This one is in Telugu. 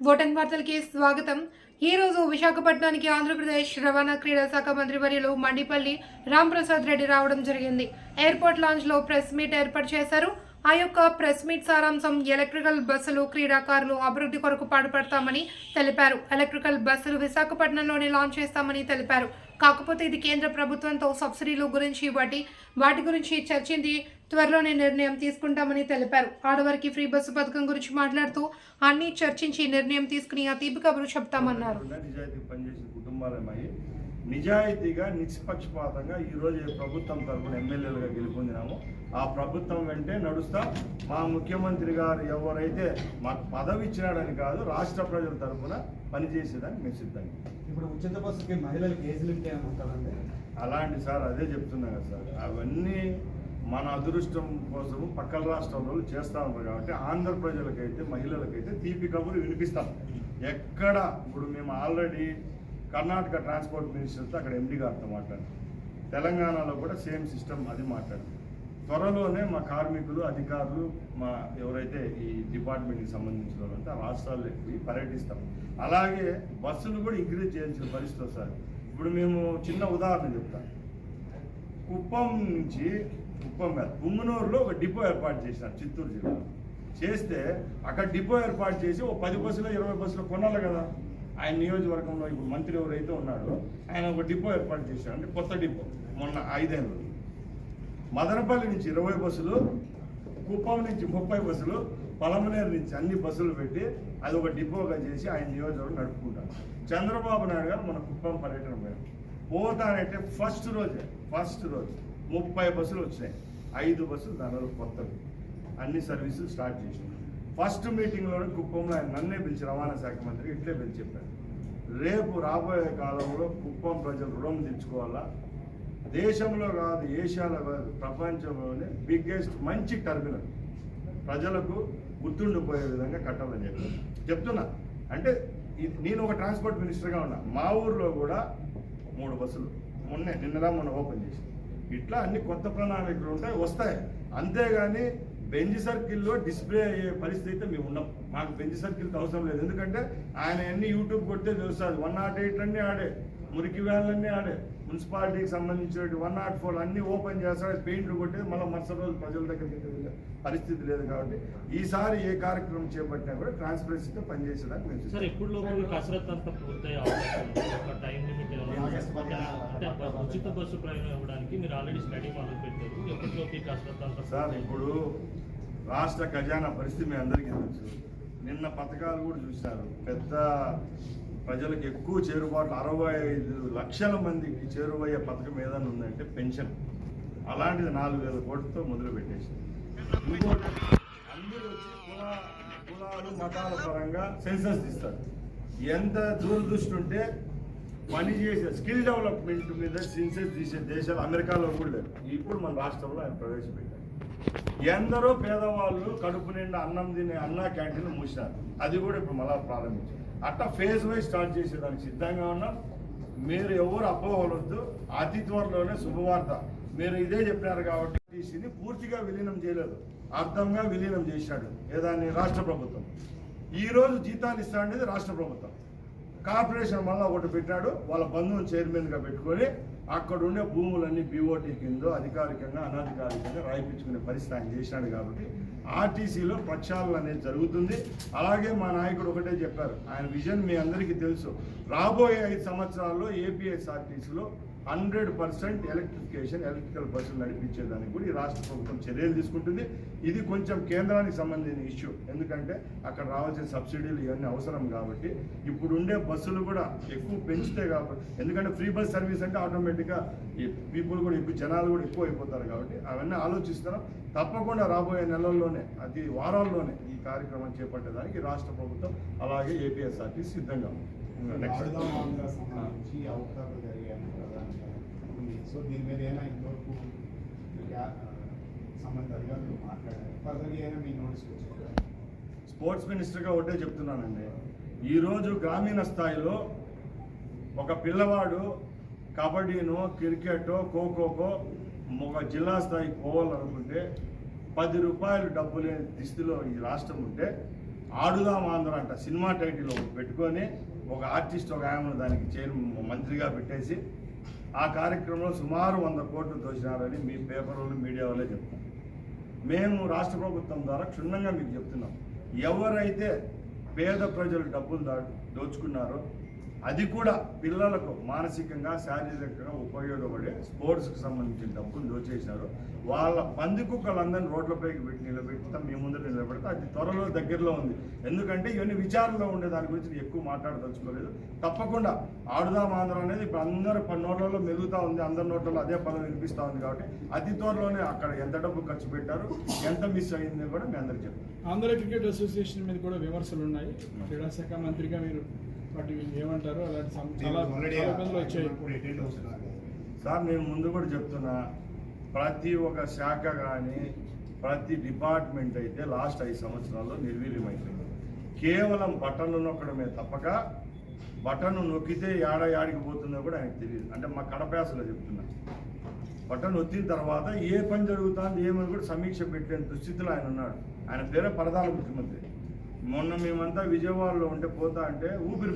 ఓటన్ వార్తలకి స్వాగతం. ఈ రోజు విశాఖపట్నానికి ఆంధ్రప్రదేశ్ రవాణా క్రీడా శాఖ మంత్రి వర్యులు మండిపల్లి రాంప్రసాద్ రెడ్డి రావడం జరిగింది. ఎయిర్పోర్ట్ లాంచ్లో ప్రెస్ మీట్ ఏర్పాటు చేశారు. ఆ యొక్క ప్రెస్ మీట్ సారాంశం ఎలక్ట్రికల్ బస్సులు క్రీడాకారులు అభివృద్ధి కొరకు పాటుపడతామని తెలిపారు. ఎలక్ట్రికల్ బస్సులు విశాఖపట్నంలోనే లాంచ్ చేస్తామని తెలిపారు. కాకపోతే ఇది కేంద్ర ప్రభుత్వంతో సబ్సిడీలు గురించి వాటి వాటి గురించి చర్చించి త్వరలోనే నిర్ణయం తీసుకుంటామని తెలిపారు. ఆడవారికి ఫ్రీ బస్సు పథకం గురించి మాట్లాడుతూ అన్ని చర్చించి నిర్ణయం తీసుకుని ఆ తీపి కబురు చెప్తామన్నారు. నిజాయితీగా నిష్పక్షపాతంగా ఈరోజు ఏ ప్రభుత్వం తరఫున ఎమ్మెల్యేలుగా గెలుపొందినామో ఆ ప్రభుత్వం వెంటే నడుస్తాం. మా ముఖ్యమంత్రి గారు ఎవరైతే మాకు పదవి ఇచ్చినాడని కాదు రాష్ట్ర ప్రజల తరఫున పనిచేసేదానికి మేము సిద్ధంగా ఇప్పుడు ఉచిత బస్సుకి మహిళలకు ఏజ్ లిమిట్ అలాంటి సార్ అదే చెప్తున్నా కదా సార్. అవన్నీ మన అదృష్టం కోసము పక్కల రాష్ట్రంలో చేస్తూ ఉంటారు కాబట్టి ఆంధ్ర ప్రజలకైతే మహిళలకైతే తీపి కబురు వినిపిస్తాం ఎక్కడ ఇప్పుడు మేము ఆల్రెడీ కర్ణాటక ట్రాన్స్పోర్ట్ మినిస్టర్తో అక్కడ ఎండి గారితో మాట్లాడాం. తెలంగాణలో కూడా సేమ్ సిస్టమ్ అది మాట్లాడాం. త్వరలోనే మా కార్మికులు అధికారులు మా ఎవరైతే ఈ డిపార్ట్మెంట్కి సంబంధించిన వాళ్ళంతా రాష్ట్రాల్లో పోయి పర్యటిస్తాం. అలాగే బస్సులు కూడా ఇంక్రీజ్ చేయాల్సిన పరిస్థితి సార్ ఇప్పుడు మేము చిన్న ఉదాహరణ చెప్తాను. కుప్పం నుంచి కుప్పం కాదు పుంగనూరులో ఒక డిపో ఏర్పాటు చేసినారు చిత్తూరు జిల్లాలో చేస్తే అక్కడ డిపో ఏర్పాటు చేసి ఓ పది బస్సులో ఇరవై బస్సులో కొనాలి కదా. ఆయన నియోజకవర్గంలో ఇప్పుడు మంత్రి ఎవరైతే ఉన్నాడో ఆయన ఒక డిపో ఏర్పాటు చేశాడు అంటే కొత్త డిపో మొన్న ఐదేళ్ళు. మదనపల్లి నుంచి ఇరవై బస్సులు కుప్పం నుంచి ముప్పై బస్సులు పలమనేరు నుంచి అన్ని బస్సులు పెట్టి అది ఒక డిపోగా చేసి ఆయన నియోజకవర్గం నడుపుకుంటారు. చంద్రబాబు నాయుడు గారు మన కుప్పం పర్యటన పోయారు. పోతానంటే ఫస్ట్ రోజే ఫస్ట్ రోజు. ముప్పై బస్సులు వచ్చాయి ఐదు బస్సులు దానిలో కొత్తవి. అన్ని సర్వీసులు స్టార్ట్ చేసినాం. ఫస్ట్ మీటింగ్లోనే కుప్పంలో ఆయన నన్నే పిలిచి రవాణా శాఖ మంత్రి ఇట్లే పిలిచి చెప్పారు. రేపు రాబోయే కాలంలో కుప్పం ప్రజలు రుణం తెచ్చుకోవాలా దేశంలో కాదు ఏషియాలో కాదు ప్రపంచంలోనే బిగ్గెస్ట్ మంచి టర్మినల్. ప్రజలకు గుర్తుండిపోయే విధంగా కట్టాలని చెప్పి చెప్తున్నా. అంటే నేను ఒక ట్రాన్స్పోర్ట్ మినిస్టర్గా ఉన్నా. మా ఊర్లో కూడా మూడు బస్సులు. మొన్నే నిన్నలా మొన్న ఓపెన్ చేసి. ఇట్లా అన్ని కొత్త ప్రణాళికలు ఉంటాయి వస్తాయి. అంతేగాని బెంజ్ సర్కిల్లో డిస్ప్లే అయ్యే పరిస్థితి అయితే మేము ఉన్నాం. మాకు బెంజ్ సర్కిల్ అవసరం లేదు. ఎందుకంటే ఆయన అన్ని యూట్యూబ్ కొడితే తెలుస్తుంది వన్ నాట్ ఎయిట్ అన్నీ ఆడే. మురికి వ్యాన్లన్నీ ఆడే. మున్సిపాలిటీకి సంబంధించిన వన్ నాట్ ఫోర్ అన్ని ఓపెన్ చేస్తాడు పెయింట్లు కొట్టేది మళ్ళీ మరుసటి రోజు ప్రజల దగ్గరికి వెళ్ళే పరిస్థితి లేదు కాబట్టి ఈసారి ఏ కార్యక్రమం చేపట్టినా కూడా ట్రాన్స్పరెన్సీతో పనిచేసేదానికి అంతా సార్ ఇప్పుడు రాష్ట్ర ఖజానా పరిస్థితి మీ అందరికీ తెలుసు. నిన్న పథకాలు కూడా చూశారు. పెద్ద ప్రజలకు ఎక్కువ చేరుబాటు అరవై ఐదు లక్షల మందికి చేరువయ్యే పథకం ఏదైనా ఉందంటే పెన్షన్. అలాంటిది నాలుగు వేల కోట్లతో మొదలు పెట్టేసి. ఇంకోటి అందరూ వచ్చి కుల కులాలు మతాల పరంగా సెన్సస్ తీస్తారు ఎంత దూరదృష్టి ఉంటే పని చేసే స్కిల్ డెవలప్మెంట్ మీద సెన్సస్ తీసే దేశాలు అమెరికాలో కూడా లేదు ఇప్పుడు మన రాష్ట్రంలో ఆయన ప్రవేశపెట్టారు. ఎందరో పేదవాళ్ళు కడుపు నిండా అన్నం తినే అన్నా క్యాంటీన్ మూసినారు. అది కూడా ఇప్పుడు మళ్ళా ప్రారంభించారు. అట్లా ఫేజ్ వైజ్ స్టార్ట్ చేసేదానికి సిద్ధంగా ఉన్నాం. మీరు ఎవరు అపోహలొద్దు అతి త్వరలోనే శుభవార్త. మీరు ఇదే చెప్పినారు కాబట్టి టీసీని పూర్తిగా విలీనం చేయలేదు. అర్థంగా విలీనం చేశాడు. ఏదాన్ని? రాష్ట్ర ప్రభుత్వం. ఈ రోజు జీతాలు ఇస్తా అనేది రాష్ట్ర ప్రభుత్వం. కార్పొరేషన్ మళ్ళీ ఒకటి పెట్టాడు. వాళ్ళ బంధువుని చైర్మన్గా పెట్టుకొని అక్కడ ఉండే భూములన్నీ బీఓటీ కింద అధికారికంగా అనధికారికంగా రాయిపించుకునే పరిస్థితి ఆయన చేసినాడు కాబట్టి ఆర్టీసీలో ప్రక్షాళన అనేది జరుగుతుంది. అలాగే మా నాయకుడు ఒకటే చెప్పారు ఆయన విజన్ మీ అందరికీ తెలుసు. రాబోయే ఐదు సంవత్సరాల్లో ఏపీఎస్ఆర్టీసీలో హండ్రెడ్ పర్సెంట్ ఎలక్ట్రిఫికేషన్ ఎలక్ట్రికల్ బస్సులు నడిపించేదానికి కూడా ఈ రాష్ట్ర ప్రభుత్వం చర్యలు తీసుకుంటుంది. ఇది కొంచెం కేంద్రానికి సంబంధించిన ఇష్యూ. ఎందుకంటే అక్కడ రావాల్సిన సబ్సిడీలు ఇవన్నీ అవసరం కాబట్టి ఇప్పుడు ఉండే బస్సులు కూడా ఎక్కువ పెంచితే కాబట్టి ఎందుకంటే ఫ్రీ బస్ సర్వీస్ అంటే ఆటోమేటిక్గా ఈ పీపుల్ కూడా ఇప్పుడు జనాలు కూడా ఎక్కువ అయిపోతారు కాబట్టి అవన్నీ ఆలోచిస్తున్నాం. తప్పకుండా రాబోయే నెలల్లోనే అతి వారాల్లోనే ఈ కార్యక్రమం చేపట్టేదానికి రాష్ట్ర ప్రభుత్వం అలాగే ఏపీఎస్ఆర్టీ సిద్ధంగా ఉంది. ఆంధ్ర సంబంధించి అవకాశాలు జరిగాయని ప్రధానంగా. సో దీని మీద ఏమైనా ఇంతవరకు సంబంధిత అధికారులు మాట్లాడారు? ఫర్దర్గా ఏమైనా మీ నోటీస్కి వచ్చారు స్పోర్ట్స్ మినిస్టర్గా ఒకటే చెప్తున్నానండి. ఈరోజు గ్రామీణ స్థాయిలో ఒక పిల్లవాడు కబడ్డీనో క్రికెటో ఖోఖోకో ఒక జిల్లా స్థాయికి పోవాలనుకుంటే పది రూపాయలు డబ్బు లేని దిస్థితిలో ఈ రాష్ట్రం ఉంటే ఆడుదాం ఆంధ్ర అంట సినిమా టైటిల్ పెట్టుకొని ఒక ఆర్టిస్ట్ ఒక ఆమెను దానికి చైర్ మంత్రిగా పెట్టేసి ఆ కార్యక్రమంలో సుమారు వంద కోట్లు దోచినారని మీ పేపర్ వాళ్ళు మీడియా వాళ్ళే చెప్తాం మేము రాష్ట్ర ప్రభుత్వం ద్వారా క్షుణ్ణంగా మీకు చెప్తున్నాం. ఎవరైతే పేద ప్రజలు డబ్బులు దా దోచుకున్నారో అది కూడా పిల్లలకు మానసికంగా శారీరకంగా ఉపయోగపడే స్పోర్ట్స్కి సంబంధించిన డబ్బులు దోచేసినారు వాళ్ళ పంది కుక్కలందరినీ రోడ్లపైకి పెట్టి నిలబెడతాం మీ ముందర నిలబెడితే. అది త్వరలో దగ్గరలో ఉంది. ఎందుకంటే ఇవన్నీ విచారణలో ఉండే దాని గురించి ఎక్కువ మాట్లాడదలుచుకోలేదు. తప్పకుండా ఆడుదాం ఆంధ్ర అనేది ఇప్పుడు అందరి నోట్లలో మెలుగుతా ఉంది. అందరి నోట్లలో అదే పదం వినిపిస్తూ ఉంది కాబట్టి అతి త్వరలోనే అక్కడ ఎంత డబ్బు ఖర్చు పెట్టారు ఎంత మిస్ అయింది కూడా మీ అందరికి చెప్తాను. ఆంధ్ర క్రికెట్ అసోసియేషన్ మీద కూడా విమర్శలు ఉన్నాయి క్రీడా శాఖ మంత్రిగా మీరు వాటి ఏమంటారు అలాంటి చాలా ఇబ్బందులు వచ్చాయి. సార్ నేను ముందు కూడా చెప్తున్నా ప్రతి ఒక్క శాఖ కానీ ప్రతి డిపార్ట్మెంట్ అయితే లాస్ట్ ఐదు సంవత్సరాల్లో నిర్వీర్యమైపోయింది. కేవలం బటన్లు నొక్కడమే తప్పక బటన్ నొక్కితే ఏడ యాడికి పోతుందో కూడా ఆయనకు తెలియదు. అంటే మా కడపయాసలో చెప్తున్నా. బటన్ నొక్కిన తర్వాత ఏ పని జరుగుతుంది ఏమని కూడా సమీక్ష పెట్టలేని దుస్థితిలో ఆయన ఉన్నాడు. ఆయన పేరే పరదాల ముఖ్యమంత్రి. మొన్న మేమంతా విజయవాడలో ఉంటే పోతా అంటే ఊపిరి